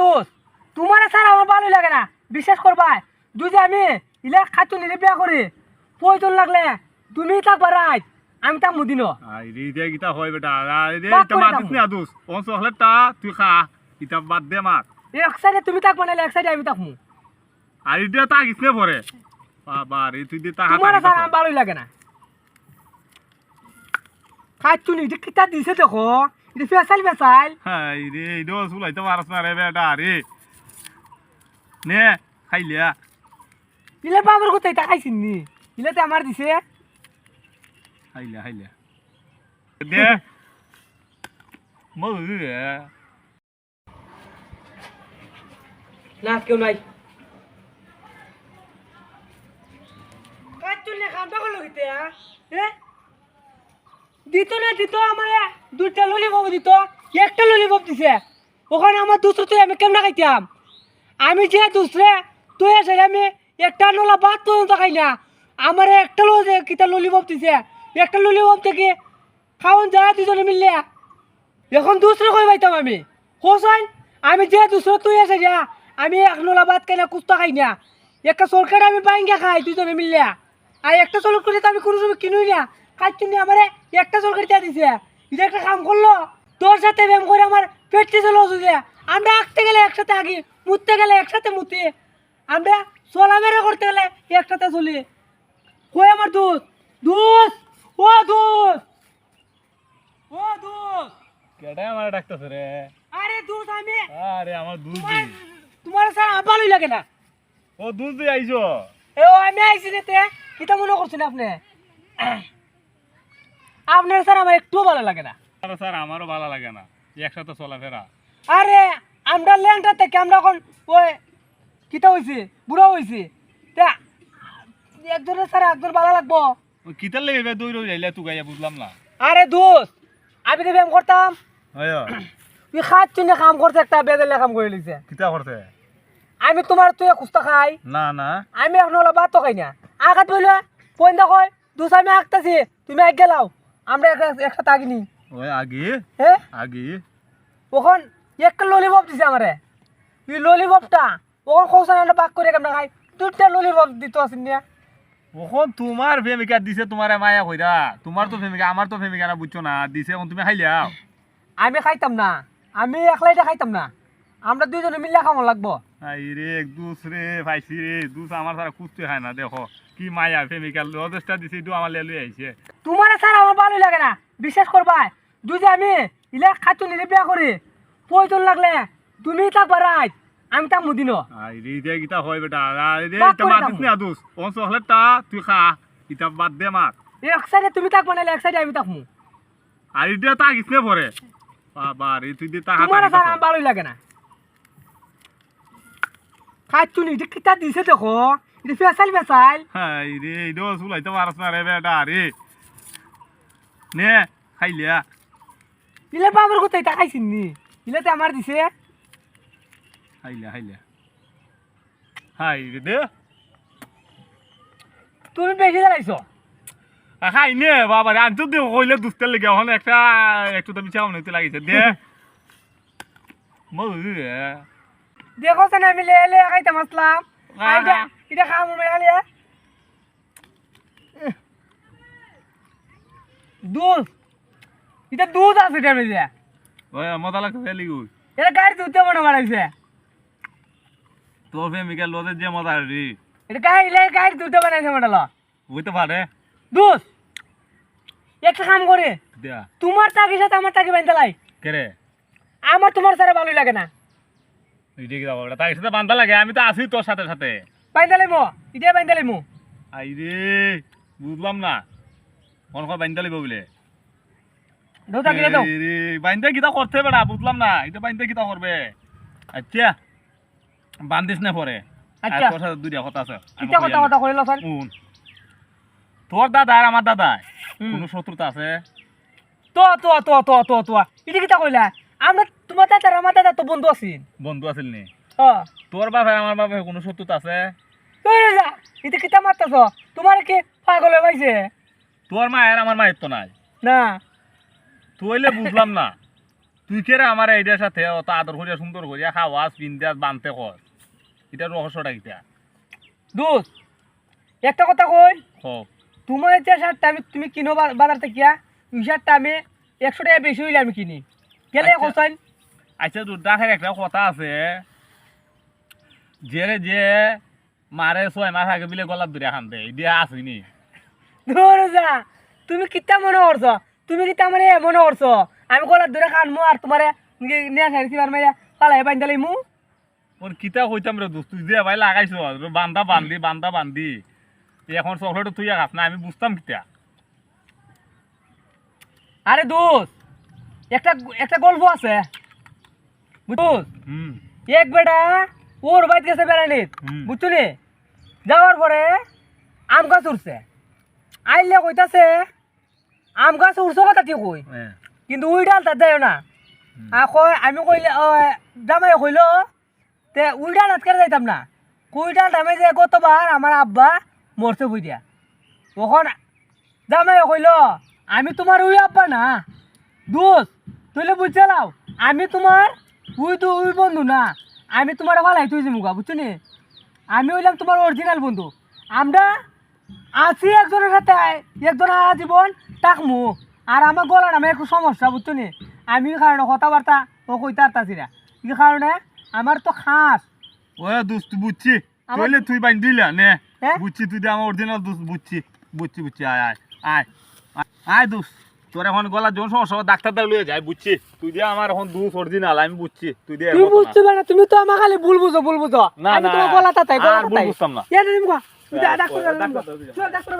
দোষ। তোমার স্যার আমার ভালোই লাগে না। বিশ্বাস করবা? যদি আমি ইলে খাচ্ছ নিলে বিয়া করি প্রয়োজন লাগলে তুমি থাকবা রাত আমি থাকব দিন আইরে ইটা গিতা হয় বেটা? আইরে বাদ ইটা করে মাত দাও। দিস না দোষ। অংশ হলে টা তুই খা। ইটা বাদ দে মাত। এক সাইডে তুমি থাকবা নাহলে এক সাইডে আমি থাকব। আর ইটা তা পরে। বাবা রে তুই দে তা তোমার স্যার আমার ভালোই লাগে না। খাচ্ছ নি কিতা দিছে দেখো। এটা ফেসাইল ফেসাইল আইরে ইডো সুলাইতে পারছ না রে বেটা রে নে খাইলিয়া ইলে বাবার কোথায় এটা খাইছিন নি ইলে তো আমার দিছে খাইলিয়া খাইলিয়া দে মো রে না কেউ নাই কাজ না খামটা করল কিতে হ্যাঁ দিত না, দিত আমার। দুইটা ললিপপ দিত, একটা ললিপপ দিছে। ওখানে আমার দুসরো তুই আমি কেমন খাইতাম? আমি যে দুসরে তুই আছে আমি একটা নলা ভাত পর্যন্ত খাই না। আমার একটা লো কিতা ললিপপ দিছে, একটা ললিপপ থেকে খাওয়ান যায় দুজনে মিললে, এখন দুসরে কই পাইতাম আমি? হোসাইন আমি যে দুসরে তুই আছে যা আমি এক নলা ভাত খাই না কুস্তা খাই না। একটা সরকার আমি বাইঙ্গা খাই দুজনে মিললে। আর একটা চলক করে আমি কোনো সময় কিনুই না। খাচ্ছি না আমার একটা সরকারি চা দিছে। এটা একটা কাম করল তোর সাথে ব্যায়াম করে আমার পেট চেয়ে লস আমরা আঁকতে গেলে একসাথে আঁকি মুততে গেলে একসাথে মুতি। আমরা চলাফেরা করতে গেলে একসাথে চলি। কই আমার দুধ দুধ ও দুধ ও দুধ কেডা আমার ডাকতেছে রে? আরে দুধ আমি আরে আমার দুধ তোমার তোমার স্যার ভালোই লাগে না। ও দুধ দিয়ে আইছো? এ ও আমি আইছি রে তে কিতা মনে করছেন আপনি? আপনার স্যার আমার একটুও ভালো লাগে না। আরে স্যার আমারও ভালো লাগে না। একসাথে চলাফেরা। আরে আমরা ল্যাংটা থেকে আমরা এখন ওই কিতা হয়েছে বুড়া হয়েছে তা একজনের স্যার একজন ভালো লাগবো। ওই কিতার লেগে বে দৌড় যাইলে তুই গাইয়া বুঝলাম না। আরে দোস্ত আমি তো ব্যায়াম করতাম। তুই খাত না কাম করতে একটা বেদেলে কাম করে লিছে কিতা করতে? আমি তোমার তুই খুস্তা খাই। না না। আমি এখন হলো ভাত তো খাই না। আঘাত বইলে পয়েন্ট কয় দুস আমি আঁকতাছি তুমি এক গেলাও আমরা এক- একসাথে আগিনি ওই আগে হ্যাঁ আগে। ওখন একটা ললিপপ দিছে আমারে। এই ললিপপটা ওখন আমরা পাক করে কেমন খাই? দুটা ললিপপ দিত আছেন নিয়া ওখন তোমার প্রেমিকা দিছে তোমারে মায়া কইরা। তোমার তো প্রেমিকা আমার তো প্রেমিকা না বুঝছ না দিছে তুমি খাইলিয়াও আমি খাইতাম না। আমি একলাইটা খাইতাম না। আমরা দুইজনে মিলে খামো লাগবো। রে এক দুস রে পাইছি রে দুস আমার সারা কুস্তি খায় না দেখো। কি মায়া প্রেমিকা লজেসটা দিছে একটু আমার লেলুই আইছে। তোমার স্যার আমার ভালোই লাগে না বিশ্বাস করবা? যদি আমি ইলে খাচ্ছ নিলে বিয়া করি। প্রয়োজন লাগলে তুমি রাত আমি থাকব দিন আই রে ইটা গিতা হয় বেটা। আই রে বাদ ইটা করে মাত দাও। দিস না দুস। হলে টা তুই খা। ইটা বাদ দে মাত এক সাইডে তুমি থাকবা নাহলে এক সাইডে আমি থাকব আর ইটা তা গিসনে পরে। বাবা রে তুই দে তা তোমার স্যার আমার ভালোই লাগে না। খাচ্ছ নি এটা কিতা দিছে দেখো এটা ফেসাইল ফেসাইল হাই রে ইডো সুলাইতে পারছ না রে বেটা রে নে খাইলিয়া ইলে বাবার কোথায় এটা খাইছিন নি? ইলে তো আমার দিছে। খাইলিয়া খাইলিয়া হাই রে দে। তুমি বেশি আ, খাই নে বাবা রে আনতো দে কইলে দুস্তের লেগে এখন একটা একটু তো মিছা মনে লাগিছে। দে। মৌ রে দেখো আমি লে লে খাইতাম আসলাম। হ্যাঁ, এটা হ্যাঁ। এটা খাব মেলে দুধ। এটা দুধ আছে এটা মেজে ওই মজা লাগছে ফেলি গুই এটা গাড়ি দুধতে মনে বাড়াইছে তোর প্রেমিকা লোদের যে মজা রে। এটা গাড়ি ইলে গাড়ি দুধতে বানাইছে মডেল বুঝতে পারে। দুধ। একটা কাম করে। তোমার তাকির সাথে আমার তাকি বানতে লাই। কে রে? আমার তোমার সাথে ভালোই লাগে না। কি যাব সাথে বান্ধা লাগে আমি তো আছি তোর সাথে সাথে। বানতে লাইমো আই রে বুঝলাম না। মন কয় বান্ধা লিব বলে? দৌ তাকিয়ে দাও রে, বাইন্দা কিতা করতে বেড়া বুঝলাম না। এটা বাইন্দা কিতা করবে আচ্ছা বান্দিস না পরে আচ্ছা। তোর সাথে দুইটা কথা আছে। কিতা কথা কথা কইলো স্যার তোর দাদা আর আমার দাদা। কোনো শত্রুতা আছে? তো তো তো তো তো তো এটা কিতা কইলা আমরা তোমার দাদা আমার দাদা তো বন্ধু আছেন বন্ধু আছিল নি? তোর বাপে আমার বাপে কোনো শত্রুতা আছে? এটা কিতা মারতাছ? তোমার কি পাগল হয়ে পাইছে তোর মায়ের আমার মায়ের তো নাই। না। তুইলে বুঝলাম না। তুই কে আমার এইটার সাথে অত আদর করিয়া সুন্দর করিয়া খাওয়াস পিন্দাস বানতে কর এটা রহস্যটা কিটা দোস্ত একটা কথা কই? তোমার যে শার্টটা আমি তুমি কিনো বাজার থেকে ওই শার্টটা আমি একশো টাকা বেশি হইলে আমি কিনি। গেলে আচ্ছা। কোথায় আচ্ছা ডাকের একটা কথা আছে। যে রে যে মারে ছয় মাস আগে বিলে গলার দূরে খান দে দিয়া আসিনি যা তুমি কিতা মনে করছ তুমি কিতা মানে মনে করছ আমি গলার দূরে খানমু আর তোমারে নিয়ে সাইড কিবার মাইয়া পালাই বান্ধালাই মু। ওর কিতা কইতাম রে দোস্ত তুই যে ভাই লাগাইছ বান্দা বান্ধি বান্দা বান্ধি এখন চকলেট তুই খাস না আমি বুঝতাম কিতা। আরে দোস্ত একটা একটা গল্প আছে। বুঝছোস? এক বেটা ওর বাইত গেছে বেড়ানিত হুম। বুঝছ নি যাওয়ার পরে আম গাছ উঠছে আইলে কইতাছে আম গাছ উঠছো কথা ঠিক কই। কিন্তু উই ডাল তাত যায় না। কয় আমি কইলে জামাই কইল তে উই ডাল আজকে যাইতাম না। কুই ডাল আমি যে গতবার আমার আব্বা মরছে বুঝ দিয়া তখন জামাই কইল আমি তোমার উই আব্বা না। দোষ তুইলে বুঝতে লাও আমি তোমার উই তো উই বন্ধু না আমি তোমার ভালাই তুই মুগা বুঝছ নি আমি হইলাম তোমার অরিজিনাল বন্ধু। আমরা আছি একজনের সাথে একজন জীবন তাকমু আর আমার গলার নামে একটু সমস্যা বুঝছ নি আমি কারণে কথাবার্তা ও কইতে পারতাছি না। এই কারণে আমার তো খাস। ও দোস্ত বুঝছি। তুইলে তুই বাইন দিলা নে। হ্যাঁ? বুঝছি তুই আমার অরিজিনাল দোস্ত বুঝছি বুঝছি বুঝছি আয় আয় আয়, আয় দোস্ত। তোর এখন গলা জন সমস্যা ডাক্তার দ্বারা লইয়া যায় বুঝছি? তুই দিয়ে আমার এখন দু সর্দি না আমি বুঝছি তুই দিয়ে তুমি বুঝতে পারো না তুমি তো আমার খালি ভুল বুঝো ভুল বুঝো। না, না, গলা তাতাই গলা আর তাতাই বুঝতাম না। এ নিমুকা ডাক্তার- ডাক্তার ডাক্তার- ডাক্তার